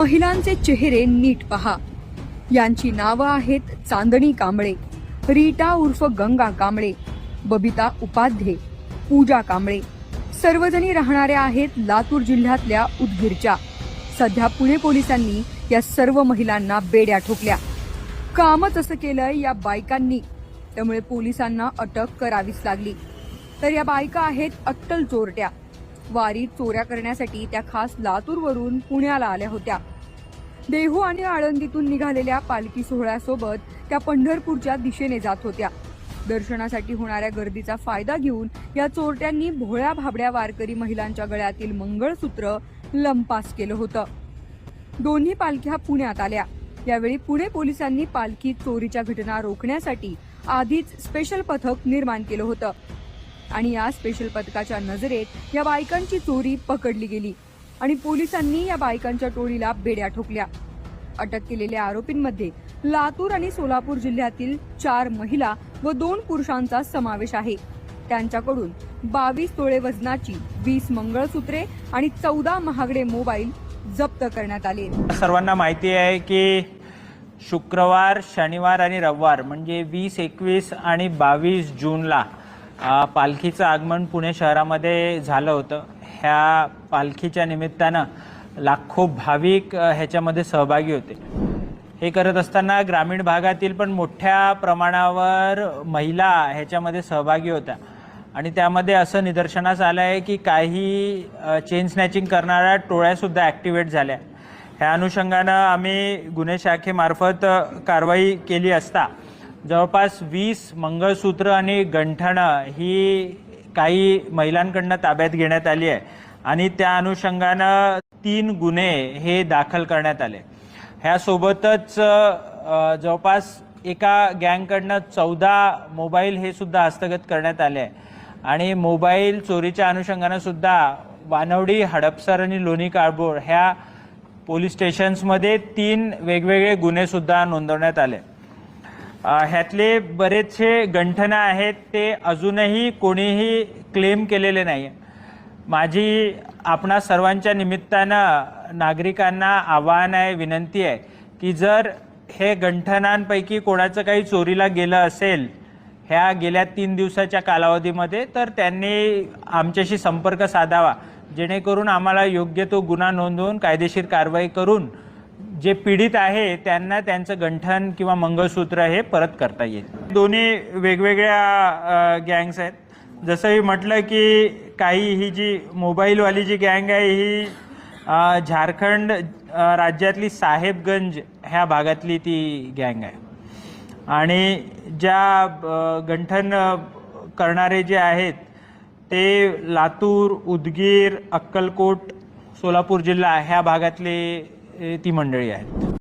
महिलांचे चेहरे नीट पहा. यांची नावं आहेत चांदणी कांबळे रीटा उर्फ गंगा कांबळे बबिता उपाध्ये पूजा कांबळे. सर्वजणी राहणाऱ्या आहेत लातूर जिल्ह्यातल्या उदगीरच्या. सध्या पुणे पोलिसांनी या सर्व महिलांना बेड्या ठोकल्या. कामच असं केलंय या बायकांनी. त्यामुळे पोलिसांना अटक करावीच लागली. तर या बायका आहेत अट्टल चोरट्या. वारी चोऱ्या करण्यासाठी त्या खास लातूरवरून पुण्याला आल्या होत्या. देहू आणि आळंदीतून निघालेल्या पालखी सोहळ्यासोबत त्या पंढरपूरच्या दिशेने जात होत्या. दर्शनासाठी होणाऱ्या गर्दीचा फायदा घेऊन या चोरट्यांनी भोळ्या भाबड्या वारकरी महिलांच्या गळ्यातील मंगळसूत्र लंपास केलं होतं. दोन्ही पालख्या पुण्यात आल्या. यावेळी पुणे पोलिसांनी पालखी चोरीच्या घटना रोखण्यासाठी आधीच स्पेशल पथक निर्माण केलं होतं. आणि या स्पेशल पथकाच्या नजरेत या बायकांची चोरी पकडली गेली. आणि पोलिसांनी या बायकांच्या टोळीला बेड्या ठोकल्या. अटक केलेल्या आरोपींमध्ये लातूर आणि सोलापूर जिल्ह्यातील चार महिला व दोन पुरुषांचा समावेश आहे. त्यांच्याकडून बावीस तोळे वजनाची वीस मंगळसूत्रे आणि चौदा महागडे मोबाईल जप्त करण्यात आले. सर्वांना माहिती आहे की शुक्रवार शनिवार आणि रविवार म्हणजे वीस एकवीस आणि बावीस जूनला पालखीचं आगमन पुणे शहरामध्ये झालं होतं. ह्या पालखीच्या निमित्तानं लाखो भाविक ह्याच्यामध्ये सहभागी होते. हे करत असताना ग्रामीण भागातील पण मोठ्या प्रमाणावर महिला ह्याच्यामध्ये सहभागी होत्या. आणि त्यामध्ये असं निदर्शनास आलं आहे की काही चेन स्नॅचिंग करणाऱ्या टोळ्यासुद्धा ॲक्टिवेट झाल्या. ह्या अनुषंगानं आम्ही गुन्हे शाखेमार्फत कारवाई केली असता जवळपास वीस मंगळसूत्र आणि गंठणं ही काही महिलांकडनं ताब्यात घेण्यात आली आहे. आणि त्या अनुषंगानं तीन गुन्हे हे दाखल करण्यात आले. ह्यासोबतच जवळपास एका गँगकडनं चौदा मोबाईल हे सुद्धा हस्तगत करण्यात आले. आहे आणि मोबाईल चोरीच्या अनुषंगानं सुद्धा वानवडी हडपसर आणि लोणी काळभोर ह्या पोलीस स्टेशन्समध्ये तीन वेगवेगळे गुन्हेसुद्धा नोंदवण्यात आले. ह्यातले बरेचसे गंठनं आहेत ते अजूनही कोणीही क्लेम केलेले नाही. माझी आपणा सर्वांच्या निमित्तानं नागरिकांना आवाहन आहे विनंती आहे की जर हे गंठनांपैकी कोणाचं काही चोरीला गेलं असेल ह्या गेल्या तीन दिवसाच्या कालावधीमध्ये तर त्यांनी आमच्याशी संपर्क साधावा. जेणेकरून आम्हाला योग्य तो गुन्हा नोंदवून कायदेशीर कारवाई करून जे पीडित आहे त्यांना त्यांचं गंठन किंवा मंगळसूत्र हे परत करता येईल. दोन्ही वेगवेगळ्या गँग्स आहेत. जसं मी म्हटलं की काही ही जी मोबाईलवाली जी गँग आहे ही झारखंड राज्यातली साहेबगंज ह्या भागातली ती गँग आहे. आणि ज्या गंठन करणारे जे आहेत ते लातूर उदगीर अक्कलकोट सोलापूर जिल्हा ह्या भागातले ती मंडळी आहेत.